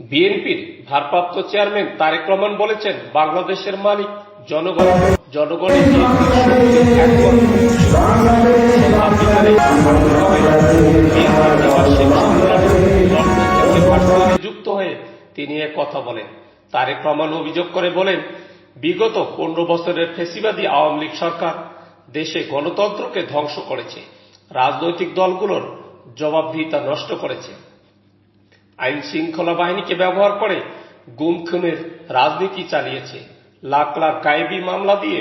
বিএনপির ভারপ্রাপ্ত চেয়ারম্যান তারেক রহমান বলেছেন, বাংলাদেশের মালিক জনগণ জনগণের যুক্ত হয়ে তিনি এ কথা বলেন। তারেক রহমান অভিযোগ করে বলেন, বিগত পনেরো বছরের ফেসিবাদী আওয়ামী লীগ সরকার দেশে গণতন্ত্রকে ধ্বংস করেছে। রাজনৈতিক দলগুলোর জবাবদিহিতা নষ্ট করেছে। আইন শৃঙ্খলা বাহিনীকে ব্যবহার করে গুম খুনের রাজনীতি চালিয়েছে। লাখ লাখ গায়েবী মামলা দিয়ে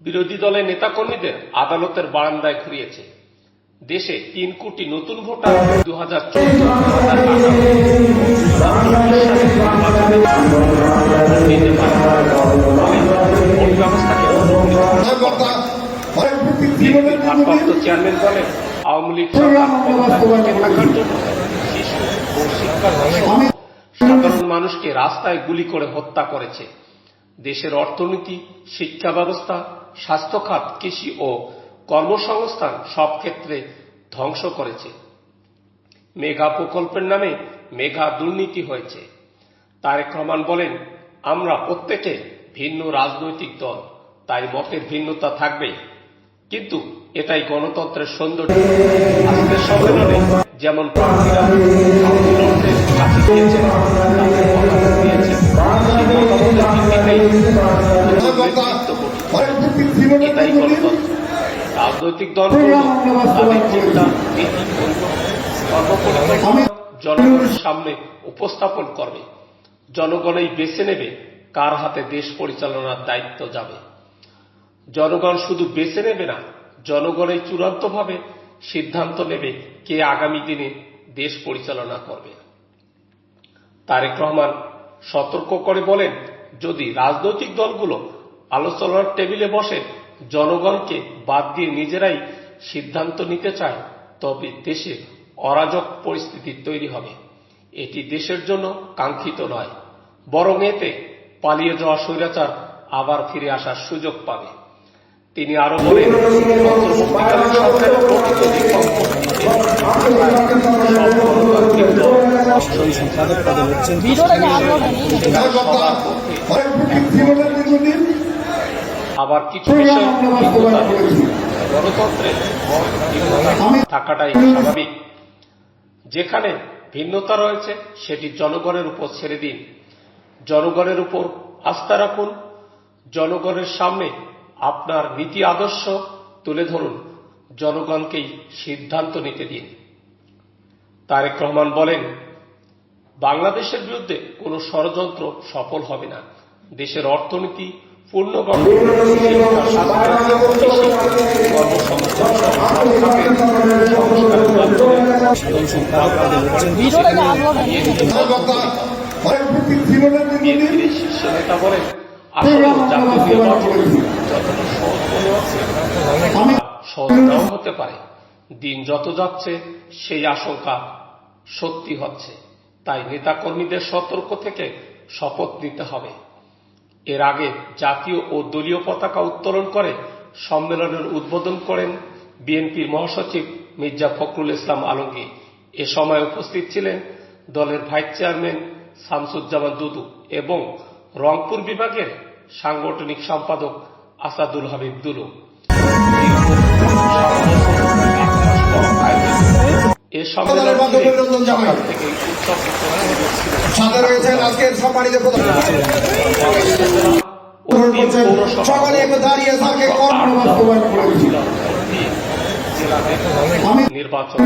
বিরোধী দলের নেতাকর্মীদের আদালতের বারান্দায় ঘুরিয়েছে। দেশে তিন কোটি নতুন ভোটার দু হাজার ভারপ্রাপ্ত চেয়ারম্যান বলেন আওয়ামী লীগ সাধারণ মানুষকে রাস্তায় গুলি করে হত্যা করেছে। দেশের অর্থনীতি শিক্ষা ব্যবস্থা স্বাস্থ্য খাত কৃষি ও কর্মসংস্থান সব ক্ষেত্রে ধ্বংস করেছে। মেঘা প্রকল্পের নামে মেঘা দুর্নীতি হয়েছে। তারেক রহমান বলেন আমরা প্রত্যেকে ভিন্ন রাজনৈতিক দল তাই মতের ভিন্নতা থাকবে কিন্তু এটাই গণতন্ত্রের সৌন্দর্য। আজকের সম্মেলনে যেমন প্রার্থীরা রাজনৈতিক নীতি জনগণের সামনে উপস্থাপন করবে। জনগণই বেছে নেবে কার হাতে দেশ পরিচালনার দায়িত্ব যাবে। জনগণ শুধু বেছে নেবে না, জনগণই চূড়ান্তভাবে সিদ্ধান্ত নেবে কে আগামী দিনে দেশ পরিচালনা করবে। তারেক রহমান সতর্ক করে বলেন, যদি রাজনৈতিক দলগুলো আলোচনার টেবিলে বসে জনগণকে বাদ দিয়ে নিজেরাই সিদ্ধান্ত নিতে চায়, তবে দেশে অরাজক পরিস্থিতি তৈরি হবে। এটি দেশের জন্য কাঙ্ক্ষিত নয়, বরং এতে পালিয়ে যাওয়া স্বৈরাচার আবার ফিরে আসার সুযোগ পাবে। তিনি আরও বলেন, আবার কিছু থাকাটাই স্বাভাবিক। যেখানে ভিন্নতা রয়েছে, সেটি জনগণের উপর ছেড়ে দিন। জনগণের উপর আস্থা রাখুন। জনগণের সামনে আপনার নীতি আদর্শ তুলে ধরুন জনগণকেই সিদ্ধান্ত নিতে দিন। তারেক রহমান বলেন বাংলাদেশের বিরুদ্ধে কোনো ষড়যন্ত্র সফল হবে না। দেশের অর্থনীতি পূর্ণ শীর্ষ নেতা বলেন আসলে জাতীয় হতে পারে। দিন যত যাচ্ছে, সেই আশঙ্কা সত্যি হচ্ছে। তাই নেতাকর্মীদের সতর্ক থেকে শপথ নিতে হবে। এর আগে জাতীয় ও দলীয় পতাকা উত্তোলন করে সম্মেলনের উদ্বোধন করেন বিএনপির মহাসচিব মির্জা ফখরুল ইসলাম আলমগীর। এ সময় উপস্থিত ছিলেন দলের ভাইস চেয়ারম্যান শামসুজ্জামান দুদু এবং রংপুর বিভাগের সাংগঠনিক সম্পাদক আসাদুল হাবিব দুলু। সাথে রয়েছেন আজকের সম্মানিত সকলে দাঁড়িয়ে থাকে নির্বাচন।